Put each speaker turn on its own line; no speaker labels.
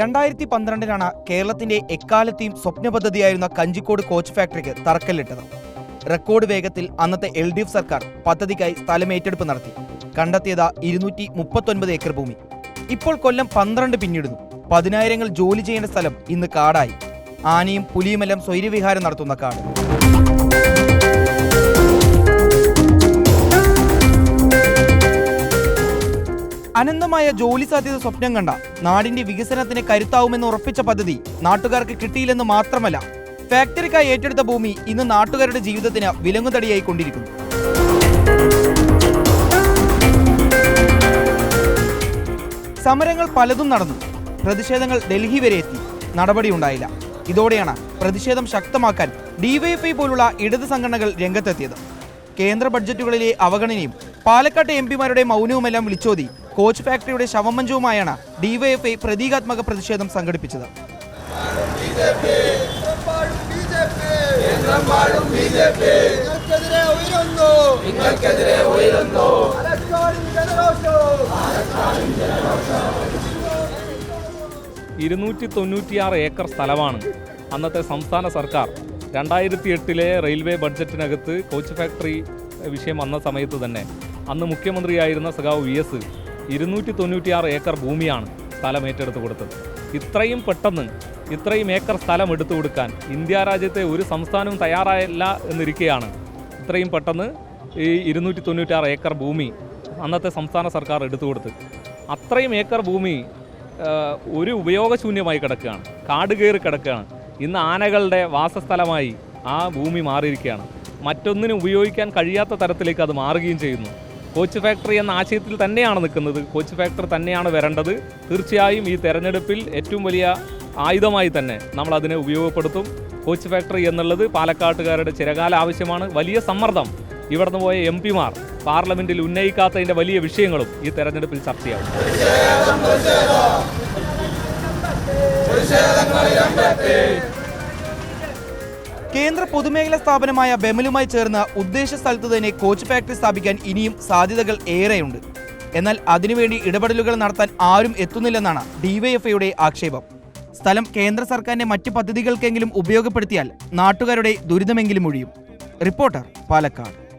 രണ്ടായിരത്തി പന്ത്രണ്ടിനാണ് കേരളത്തിന്റെ എക്കാലത്തെയും സ്വപ്ന പദ്ധതിയായിരുന്ന കഞ്ചിക്കോട് കോച്ച് ഫാക്ടറിക്ക് തറക്കല്ലിട്ടത്. റെക്കോർഡ് വേഗത്തിൽ അന്നത്തെ എൽ ഡി എഫ് സർക്കാർ പദ്ധതിക്കായി സ്ഥലമേറ്റെടുപ്പ് നടത്തി. കണ്ടെത്തിയത് ഇരുന്നൂറ്റി മുപ്പത്തൊൻപത് ഏക്കർ ഭൂമി. ഇപ്പോൾ കൊല്ലം പന്ത്രണ്ട് പിന്നിടുന്നു. പതിനായിരങ്ങൾ ജോലി ചെയ്യേണ്ട സ്ഥലം ഇന്ന് കാടായി. ആനയും പുലിയുമെല്ലാം സ്വൈര്യവിഹാരം നടത്തുന്ന കാട്. അനന്തമായ ജോലി സാധ്യത സ്വപ്നം കണ്ട നാടിന്റെ വികസനത്തിന് കരുത്താവുമെന്ന് ഉറപ്പിച്ച പദ്ധതി നാട്ടുകാർക്ക് കിട്ടിയില്ലെന്ന് മാത്രമല്ല ഫാക്ടറിക്കായി ഏറ്റെടുത്ത ഭൂമി ഇന്ന് നാട്ടുകാരുടെ ജീവിതത്തിന് വിലങ്ങുതടിയായി കൊണ്ടിരിക്കുന്നു. സമരങ്ങൾ പലതും നടന്നു. പ്രതിഷേധങ്ങൾ ഡൽഹി വരെ എത്തി. നടപടി ഉണ്ടായില്ല ഇതോടെയാണ് പ്രതിഷേധം ശക്തമാക്കാൻ ഡിവൈഎഫ്ഐ പോലുള്ള ഇടത് സംഘടനകൾ രംഗത്തെത്തിയത്. കേന്ദ്ര ബഡ്ജറ്റുകളിലെ അവഗണനയും പാലക്കാട്ടെ എം പിമാരുടെ മൗനവുമെല്ലാം വിളിച്ചോതി കോച്ച് ഫാക്ടറിയുടെ ശവമഞ്ചവുമായാണ് ഡിവൈഎഫ്ഐ പ്രതീകാത്മക പ്രതിഷേധം സംഘടിപ്പിച്ചത്.
ഇരുന്നൂറ്റി തൊണ്ണൂറ്റിയാറ് ഏക്കർ സ്ഥലമാണ് അന്നത്തെ സംസ്ഥാന സർക്കാർ. രണ്ടായിരത്തി എട്ടിലെ റെയിൽവേ ബഡ്ജറ്റിനകത്ത് കോച്ച് ഫാക്ടറി വിഷയം വന്ന സമയത്ത് തന്നെ അന്ന് മുഖ്യമന്ത്രിയായിരുന്ന സഖാവ് വി എസ് ഇരുന്നൂറ്റി തൊണ്ണൂറ്റിയാറ് ഏക്കർ ഭൂമിയാണ് സ്ഥലം ഏറ്റെടുത്ത് കൊടുത്തത്. ഇത്രയും പെട്ടെന്ന് ഇത്രയും ഏക്കർ സ്ഥലം എടുത്തു കൊടുക്കാൻ ഇന്ത്യ രാജ്യത്തെ ഒരു സംസ്ഥാനവും തയ്യാറായില്ല എന്നിരിക്കുകയാണ് ഇത്രയും പെട്ടെന്ന് ഈ ഇരുന്നൂറ്റി തൊണ്ണൂറ്റാറ് ഏക്കർ ഭൂമി അന്നത്തെ സംസ്ഥാന സർക്കാർ എടുത്തു കൊടുത്ത്. അത്രയും ഏക്കർ ഭൂമി ഒരു ഉപയോഗശൂന്യമായി കിടക്കുകയാണ്. കാട് കയറി കിടക്കുകയാണ്. ഇന്ന് ആനകളുടെ വാസസ്ഥലമായി ആ ഭൂമി മാറിയിരിക്കുകയാണ്. മറ്റൊന്നിനും ഉപയോഗിക്കാൻ കഴിയാത്ത തരത്തിലേക്ക് അത് മാറുകയും ചെയ്യുന്നു. കോച്ച് ഫാക്ടറി എന്ന ആശയത്തിൽ തന്നെയാണ് നിൽക്കുന്നത്. കോച്ച് ഫാക്ടറി തന്നെയാണ് വരേണ്ടത്. തീർച്ചയായും ഈ തെരഞ്ഞെടുപ്പിൽ ഏറ്റവും വലിയ ആയുധമായി തന്നെ നമ്മൾ അതിനെ ഉപയോഗപ്പെടുത്തും. കോച്ച് ഫാക്ടറി എന്നുള്ളത് പാലക്കാട്ടുകാരുടെ ചിരകാല ആവശ്യമാണ്. വലിയ സമ്മർദ്ദം. ഇവിടുന്ന് പോയ എം പിമാർ പാർലമെന്റിൽ ഉന്നയിക്കാത്തതിന്റെ വലിയ വിഷയങ്ങളും ഈ തെരഞ്ഞെടുപ്പിൽ ചർച്ചയാവും.
കേന്ദ്ര പൊതുമേഖലാ സ്ഥാപനമായ ബെമലുമായി ചേർന്ന് ഉദ്ദേശ സ്ഥലത്ത് തന്നെ കോച്ച് ഫാക്ടറി സ്ഥാപിക്കാൻ ഇനിയും സാധ്യതകൾ ഏറെയുണ്ട്. എന്നാൽ അതിനുവേണ്ടി ഇടപെടലുകൾ നടത്താൻ ആരും എത്തുന്നില്ലെന്നാണ് ഡിവൈഎഫ്ഐയുടെ ആക്ഷേപം. സ്ഥലം കേന്ദ്ര സർക്കാരിന്റെ മറ്റ് പദ്ധതികൾക്കെങ്കിലും ഉപയോഗപ്പെടുത്തിയാൽ നാട്ടുകാരുടെ ദുരിതമെങ്കിലും ഒഴിയും. റിപ്പോർട്ടർ പാലക്കാട്.